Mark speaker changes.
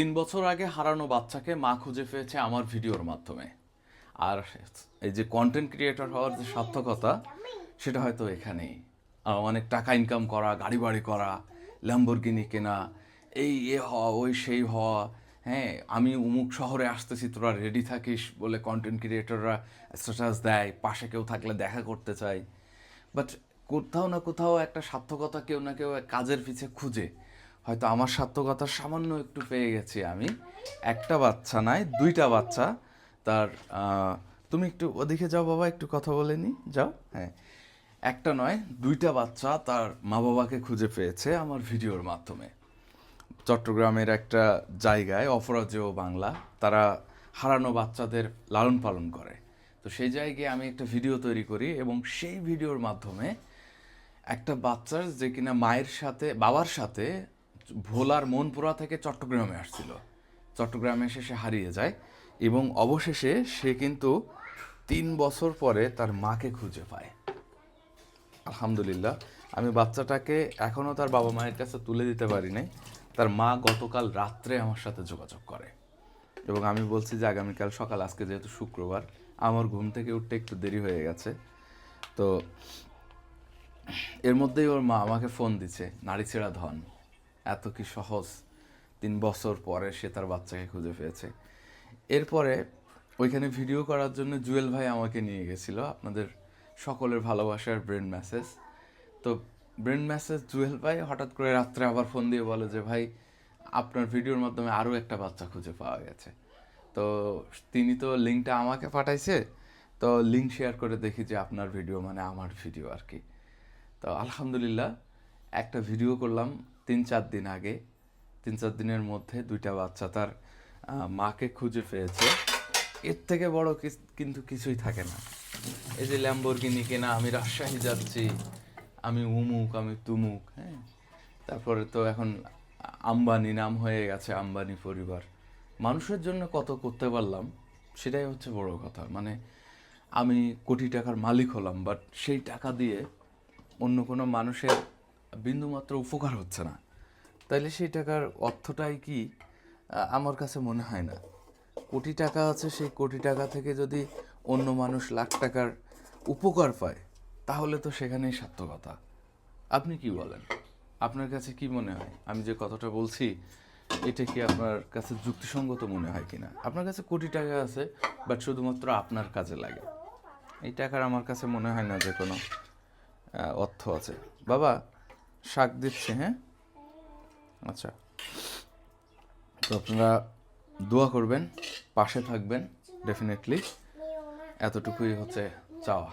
Speaker 1: তিন বছর আগে হারানো বাচ্চাকে মা খুঁজে পেয়েছে আমার ভিডিওর মাধ্যমে। আর এই যে কন্টেন্ট ক্রিয়েটর হওয়ার যে সার্থকতা, সেটা হয়তো এখানেই। অনেক টাকা ইনকাম করা, গাড়ি বাড়ি করা ল্যাম্বরগিনি কেনা, এই এ হওয়া, ওই সেই হওয়া। হ্যাঁ আমি উমুক শহরে আসতেছি, তোরা রেডি থাকিস বলে কন্টেন্ট ক্রিয়েটররা স্ট্যাটাস দেয়, পাশে কেউ থাকলে দেখা করতে চায়। বাট কোথাও না কোথাও একটা সার্থকতা কেউ না কেউ কাজের পিছে খুঁজে। হয়তো আমার সার্থকতা সামান্য একটু পেয়ে গেছি আমি। একটা বাচ্চা নাই, দুইটা বাচ্চা। তার তুমি একটু ওদিকে যাও বাবা, একটু কথা বলে নি, যাও হ্যাঁ। একটা নয়, দুইটা বাচ্চা তার মা বাবাকে খুঁজে পেয়েছে আমার ভিডিওর মাধ্যমে। চট্টগ্রামের একটা জায়গায়, অপরাজেয় বাংলা, তারা হারানো বাচ্চাদের লালন পালন করে। তো সেই জায়গায় আমি একটা ভিডিও তৈরি করি এবং সেই ভিডিওর মাধ্যমে একটা বাচ্চার যে কিনা মায়ের সাথে, বাবার সাথে ভোলার মনপুরা থেকে চট্টগ্রামে আসছিল। চট্টগ্রামে এসে সে হারিয়ে যায় এবং অবশেষে সে কিন্তু তিন বছর পরে তার মাকে খুঁজে পায়। আলহামদুলিল্লাহ, আমি বাচ্চাটাকে এখনও তার বাবা মায়ের কাছে তুলে দিতে পারি নাই। তার মা গতকাল রাত্রে আমার সাথে যোগাযোগ করে এবং আমি বলছি যে, আগামীকাল সকাল, আজকে যেহেতু শুক্রবার, আমার ঘুম থেকে উঠতে একটু দেরি হয়ে গেছে। তো এর মধ্যেই ওর মা আমাকে ফোন দিছে, নারী ছেঁড়া ধন। এত কি সহজ? তিন বছর পরে সে তার বাচ্চাকে খুঁজে পেয়েছে। এরপরে ওইখানে ভিডিও করার জন্য জুয়েল ভাই আমাকে নিয়ে গেছিল। আপনাদের সকলের ভালোবাসার ব্রেন মেসেজ তো ব্রেন মেসেজ জুয়েল ভাই হঠাৎ করে রাত্রে আবার ফোন দিয়ে বলে যে, ভাই, আপনার ভিডিওর মাধ্যমে আরও একটা বাচ্চা খুঁজে পাওয়া গেছে। তো তিনি তো লিঙ্কটা আমাকে পাঠাইছে। তো লিঙ্ক শেয়ার করে দেখি যে আপনার ভিডিও মানে আমার ভিডিও আর কি। তো আলহামদুলিল্লাহ, একটা ভিডিও করলাম। তিন চার দিন আগে তিন চার দিনের মধ্যে দুইটা বাচ্চা তার মাকে খুঁজে পেয়েছে। এর থেকে বড় কিন্তু কিছুই থাকে না। এই যে ল্যাম্বরগিনি কেনা, আমি রাজশাহী যাচ্ছি, আমি উমুক, আমি তুমুক হ্যাঁ? তারপরে তো এখন আম্বানি, নাম হয়ে গেছে আম্বানি পরিবার। মানুষের জন্য কত করতে পারলাম, সেটাই হচ্ছে বড় কথা। মানে আমি কোটি টাকার মালিক হলাম বাট সেই টাকা দিয়ে অন্য কোনো মানুষের বিন্দুমাত্র উপকার হচ্ছে না। তাইলে সেই টাকার অর্থটাই কি? আমার কাছে মনে হয় না। কোটি টাকা আছে, সেই কোটি টাকা থেকে যদি অন্য মানুষ লাখ টাকার উপকার পায়, তাহলে তো সেখানেই সার্থকতা। আপনি কি বলেন? আপনার কাছে কি মনে হয়? আমি যে কথাটা বলছি, এটা কি আপনার কাছে যুক্তিসঙ্গত মনে হয় কিনা? আপনার কাছে কোটি টাকা আছে, বাট শুধুমাত্র আপনার কাজে লাগে। এই টাকার আমার কাছে মনে হয় না যে কোনো অর্থ আছে। বাবা শাক দিচ্ছে হ্যাঁ? আচ্ছা। তো আপনারা দোয়া করবেন পাশে থাকবেন ডেফিনেটলি এতটুকুই হচ্ছে চাওয়া।